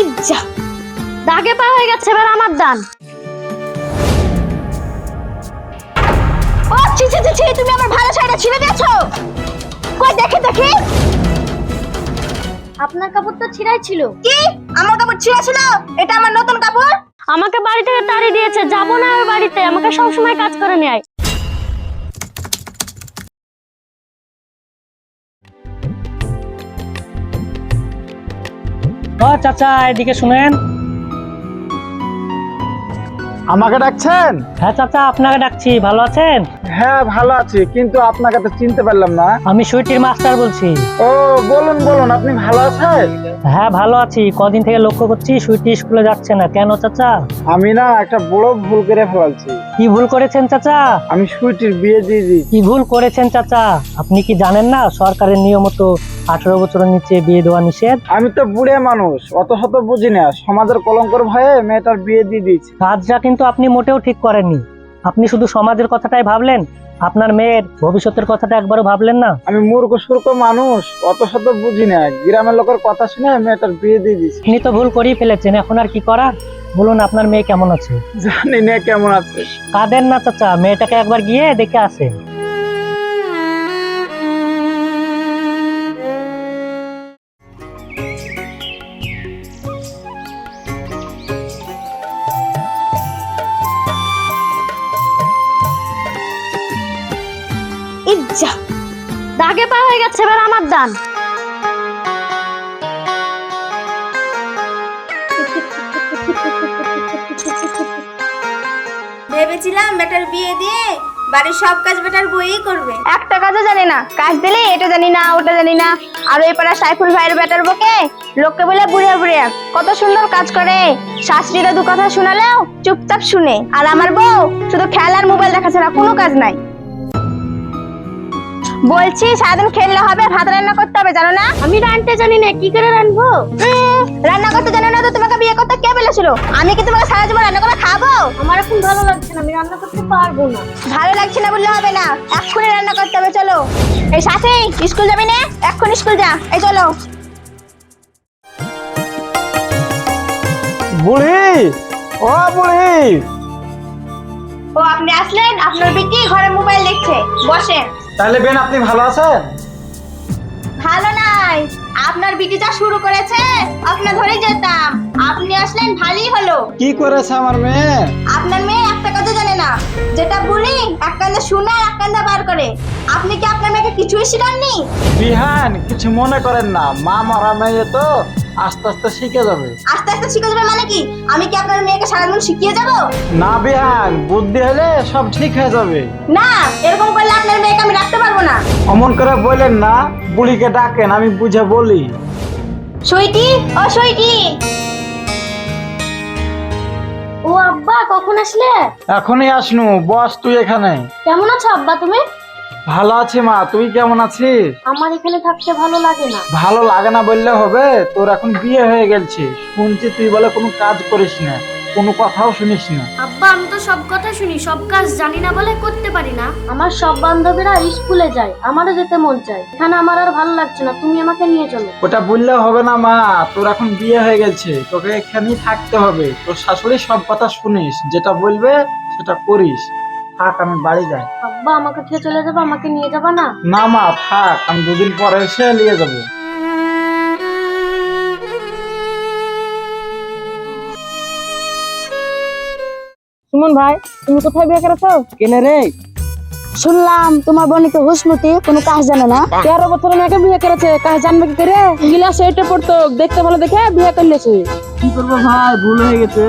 Itza. দাগে পা হয়ে গেছে এবার আমার দান। ও ছি ছি ছি ছি, তুমি আমার ভালো শাড়িটা ছিঁড়ে দিয়েছ। কই দেখি দেখি। আপনার কাপড় তো ছিঁড়াই ছিল। কি? আমার কাপড় ছিঁড়া ছিল এটা আমার নতুন কাপড়? আমাকে বাড়ি থেকে তাড়ি দিয়েছে। যাব না আর বাড়িতে। আমাকে সবসময় কাজ করে নেয়। ও চাচা এদিকে শুনেন। আমাকে ডাকছেন? হ্যাঁ চাচা আপনাকে ডাকছি। ভালো আছেন? হ্যাঁ ভালো আছি কিন্তু আপনাকে তো চিনতে পারলাম না। আমি সুইটির মাস্টার বলছি। ও বলুন বলুন আপনি ভালো আছেন? হ্যাঁ ভালো আছি। কদিন থেকে লক্ষ্য করছি সুইটি স্কুলে যাচ্ছে না। কেন চাচা? আমি না একটা বড় ভুল করে ফেলালছি কি ভুল করেছেন চাচা? আমি সুইটির বিয়ে দিয়ে দিই। কি ভুল করেছেন চাচা? আপনি কি জানেন না সরকারের নিয়ম মতো আঠারো বছরের নিচে বিয়ে দেওয়া নিষেধ? আমি তো বুড়ে মানুষ অত শত বুঝি না সমাজের কলঙ্কর ভয়ে মেয়েটার বিয়ে দিয়ে দিয়েছি। কাজটা কিন্তু আপনি মোটেও ঠিক করেননি। আপনি শুধু সমাজের কথাটাই ভাবলেন? আপনার মেয়ের ভবিষ্যতের কথাটা একবারও ভাবলেন না? আমি মূর্খ সুর্খ মানুষ অত শত বুঝি না। গ্রামের লোকের কথা শুনে মেয়েটার বিয়ে দিয়ে দিচ্ছি আপনি তো ভুল করেই ফেলেছেন এখন আর কি করার? বলুন আপনার মেয়ে কেমন আছে? জানি না কেমন আছে। কাঁদেন না চাচা? মেয়েটাকে একবার গিয়ে দেখে আসেন। ইজ্জা দাগে পা হয়ে গেছে এবার আমার দান। ভেবেছিলাম বেটার বিয়ে দিয়ে বাড়ির সব কাজ বেটার বইই করবে। একটা কাজও জানি না কাজ দিলে এটা জানি না ওটা জানি না। আর ওই পাড়া সাইফুল ভাইয়ের বেটার বকে লোককে বলে বুড়িয়া বুড়িয়া কত সুন্দর কাজ করে। শাস্ত্রীরা দু কথা শোনালেও চুপচাপ শুনে। আর আমার বউ শুধু খেলার মোবাইল দেখা ছাড়া কোনো কাজ নাই। বলছি সারাদিন খেললে হবে ভাত রান্না করতে হবে জানো না? আমি রানতে জানি না কি করে রানবো রান্না করতে জানো না তো তোমাকে বিয়ে করতে কে বলেছিল? আমি কি তোমাকে সারা জীবন রান্না করে খাব? আমার এখন ভালো লাগছে না আমি রান্না করতে পারব না। ভালো লাগছে না বললে হবে না। এক্ষুনি রান্না করতে হবে চলো। এই সাথে স্কুল যাবি না? এক্ষুনি স্কুল যা। এই চলো। বুড়ি ও বুড়ি। ও আপনি আসলেন? আপনার বিটি ঘরে মোবাইল দেখছে। বসেন। তাহলে বেন আপনি ভালো আছেন? ভালো নাই। আপনার বিটি যা শুরু করেছে আপনার ধরে যেতাম। আপনি আসলেন ভালোই হলো। কি করেছে আমার মেয়ে? আপনার মেয়ে একটা কথা জানে না। যেটা বলি এক কান্দা শুনে আর এক কান্দা বার করে। আপনি কি আপনার মেয়েকে কিছুই শিখাননি? বিহান কিছু মনে করেন না। মা মারা মেয়ে তো। আস্তে আস্তে শিখে যাবে। আস্তে আস্তে শিখে যাবে মানে কি? আমি কি আপনার মেয়েকে সারাদিন শিখিয়ে যাব? না বিহান বুদ্ধি হলে সব ঠিক হয়ে যাবে। না এরকম করলে আপনার মেয়েকে আমি রাখতে পারব না। অমন করে বললেন না বুড়িকে ডাকেন আমি বুঝে বলি। সইটি ও সইটি ও আব্বা কখন আসলে? এখনই আসনু বস তুই এখানে। কেমন আছো আব্বা তুমি? ভালো আছি মা তুই কেমন আছিস আমার এখানে থাকতে ভালো লাগে না। ভালো লাগে না বললে হবে তোর এখন বিয়ে হয়ে গেছে শুনছি তুই বলে কোনো কাজ করিস না কোনো কথাও শুনিস না। আব্বা আমি তো সব কথা শুনি সব কাজ জানি না বলে করতে পারি না। আমার সব বান্ধবীরা স্কুলে যায় আমারও যেতে মন চায়। এখানে আমার আর ভালো লাগছে না তুমি আমাকে নিয়ে চলো। ওটা বললে হবে না মা তোর এখন বিয়ে হয়ে গেছে তোকে এখানেই থাকতে হবে। তোর শাশুড়ি সব কথা শুনিস যেটা বলবে সেটা করিস। থাক আমি বাড়ি যাই। আব্বা আমাকে খেয়ে চলে যাব আমাকে নিয়ে যাবা না? না মা থাক আমি দুদিন পরে এসে নিয়ে যাব। সুমন ভাই তুমি কোথায় বিয়ে করেছ? কেনে রে? শুনলাম তোমার বোনকে হুসমতি কোনো কাজ জানে না। তেরো বছর মেয়েকে বিয়ে করেছে কাজ জানবে কি করে? ইংলিশ এইটে পড়তো দেখতে ভালো দেখে বিয়ে করলেছে। কি করব ভাই ভুল হয়ে গেছে।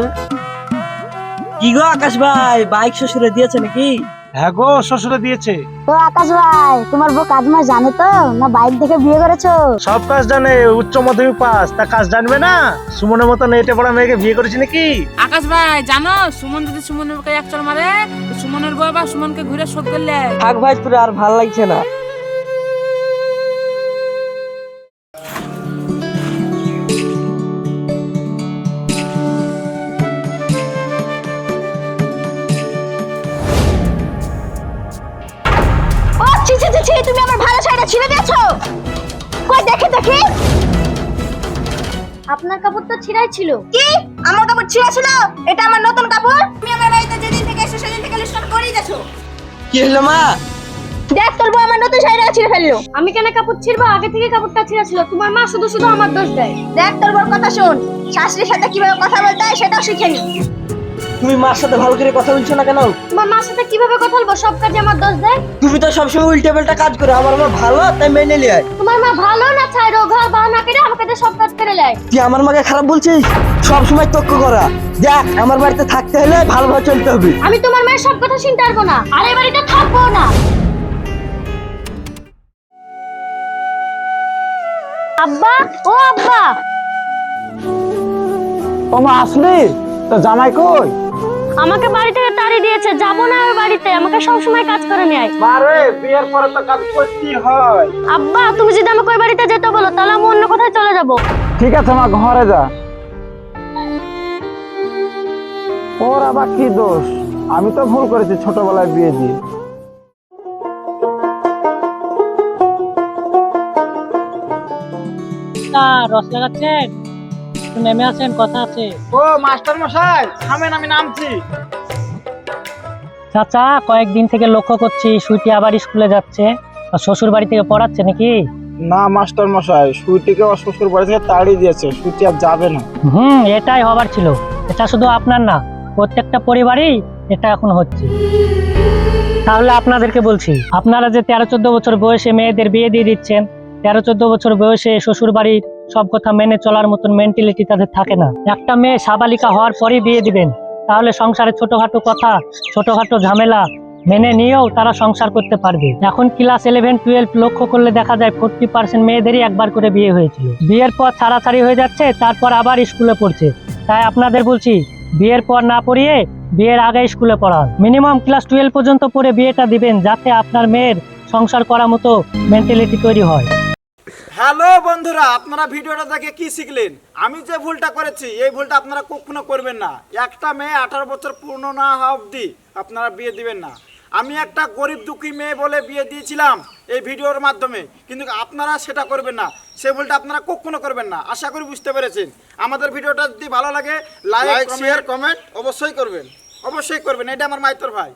কি গো আকাশ ভাই? বাইক শ্বশুরে দিয়েছে নাকি? হ্যাঁ গো শ্বশুরে দিয়েছে। তো আকাশ ভাই তোমার বউ কাজ মাস জানে তো? না বাইক দেখে বিয়ে করেছ? সব কাজ জানে উচ্চ মাধ্যমিক পাস। তা কাজ জানবে না? সুমনের মতন এটে পড়া মেয়েকে বিয়ে করেছে নাকি? আকাশ ভাই জানো সুমন যদি সুমনের এক চড় মারে তো সুমনের বউ আবার সুমনকে ঘুরে শোধ করলে। থাক ভাই তোর আর ভালো লাগছে না। আপনার কাপড়টা ছিঁড়াই ছিল। কি? আমার কাপড় ছিঁড়া ছিল এটা আমার নতুন কাপড়? তুমি আমার বাড়িতে যেদিন থেকে এসো সেদিন থেকে লিস্টন করেই যাচ্ছ কি হলো মা? দেখ তোর বউ আমার নতুন শাড়িটা ছিঁড়ে ফেলল। আমি কেন কাপড় ছিঁড়বো? আগে থেকে কাপড়টা ছিঁড়া ছিল তোমার মা শুধু শুধু আমার দোষ দেয়। দেখ তোর বউর কথা শোন। শাশুড়ির সাথে কীভাবে কথা বলতে হয় সেটাও শিখে নি। তুমি মার সাথে ভালো করে কথা বলছো না কেন? তোমার মার সাথে কীভাবে কথা বলব? সব কাজে আমার দোষ দেয়। তুমি তো সবসময় উল্টে পাল্টা কাজ করো। আমার মা ভালো তাই মেনে লিয়ায় তোমার মা ভালো না ছাই ঘর বাহানা করে আমাকে সব কাজ তুই আমার মাকে খারাপ বলছিস? সব সময় তক্ক করা। দেখ আমার বাড়িতে থাকতে হলে ভালোভাবে চলতে হবে। আমি তোমার মায়ের সব কথা শুনতে পারব না। আর এই বাড়িতে থাকব না। আব্বা ও আব্বা। ও মা আসলি? তো জামাই কই? আমাকে বাড়ি থেকে তাড়িয়ে দিয়েছে যাব না আর বাড়িতে। আমাকে সব সময় কাজ করে নেয় মারে বিয়ের পরে তো কাজ করতেই হয়। আব্বা তুমি যদি আমাকে ওই বাড়িতে যেতে বলো তাহলে আমি অন্য কোথায় চলে যাব? ঠিক আছে মা ঘরে যা। ওর আবার কি দোষ? আমি তো ভুল করেছি ছোটবেলায় বিয়ে দিয়ে। তা রস লাগাচ্ছেন? নেমে আসেন কথা আছে। ও মাস্টার মশাই থামেন আমি নামছি। চাচা কয়েকদিন থেকে লক্ষ্য করছি সুইটি আবার স্কুলে যাচ্ছে। শ্বশুর বাড়ি থেকে পড়াচ্ছে নাকি? না মাস্টার মশাই সুইটিকে ওর শ্বশুর বাড়ি থেকে তাড়িয়ে দিয়েছে সুইটি আর যাবে না। হুম এটাই হবার ছিল। এটা শুধু আপনার না প্রত্যেকটা পরিবারেই এটা এখন হচ্ছে। তাহলে আপনাদেরকে বলছি আপনারা যে তেরো চোদ্দ বছর বয়সে মেয়েদের বিয়ে দিয়ে দিচ্ছেন তেরো চোদ্দ বছর বয়সে শ্বশুর বাড়ির সব কথা মেনে চলার মতন মেন্টালিটি তাদের থাকে না। একটা মেয়ে সাবালিকা হওয়ার পরই বিয়ে দিবেন। তাহলে সংসারে ছোটখাটো কথা, ছোটখাটো ঝামেলা মেনে নিয়েও তারা সংসার করতে পারবে। এখন ক্লাস ইলেভেন টুয়েলভ লক্ষ্য করলে দেখা যায় ফোরটি পার্সেন্ট মেয়েদেরই একবার করে বিয়ে হয়েছিল। বিয়ের পর ছাড়াছাড়ি হয়ে যাচ্ছে, তারপর আবার স্কুলে পড়ছে। তাই আপনাদের বলছি, বিয়ের পর না পড়িয়ে বিয়ের আগে স্কুলে পড়ান। মিনিমাম ক্লাস টুয়েলভ পর্যন্ত পড়ে বিয়েটা দিবেন, যাতে আপনার মেয়ের সংসার করার মতো মেন্টালিটি তৈরি হয়। হ্যালো বন্ধুরা আপনারা ভিডিওটা দেখে কি শিখলেন? আমি যে ভুলটা করেছি এই ভুলটা আপনারা কখনো করবেন না। একটা মেয়ে আঠারো বছর পূর্ণ না হওয়া অবধি আপনারা বিয়ে দিবেন না। আমি একটা গরিব দুঃখী মেয়ে বলে বিয়ে দিয়েছিলাম এই ভিডিওর মাধ্যমে কিন্তু আপনারা সেটা করবেন না। সে ভুলটা আপনারা কখনো করবেন না। আশা করি বুঝতে পেরেছেন। আমাদের ভিডিওটা যদি ভালো লাগে লাইক শেয়ার কমেন্ট অবশ্যই করবেন। অবশ্যই করবেন। এটা আমার মাইতর ভাই।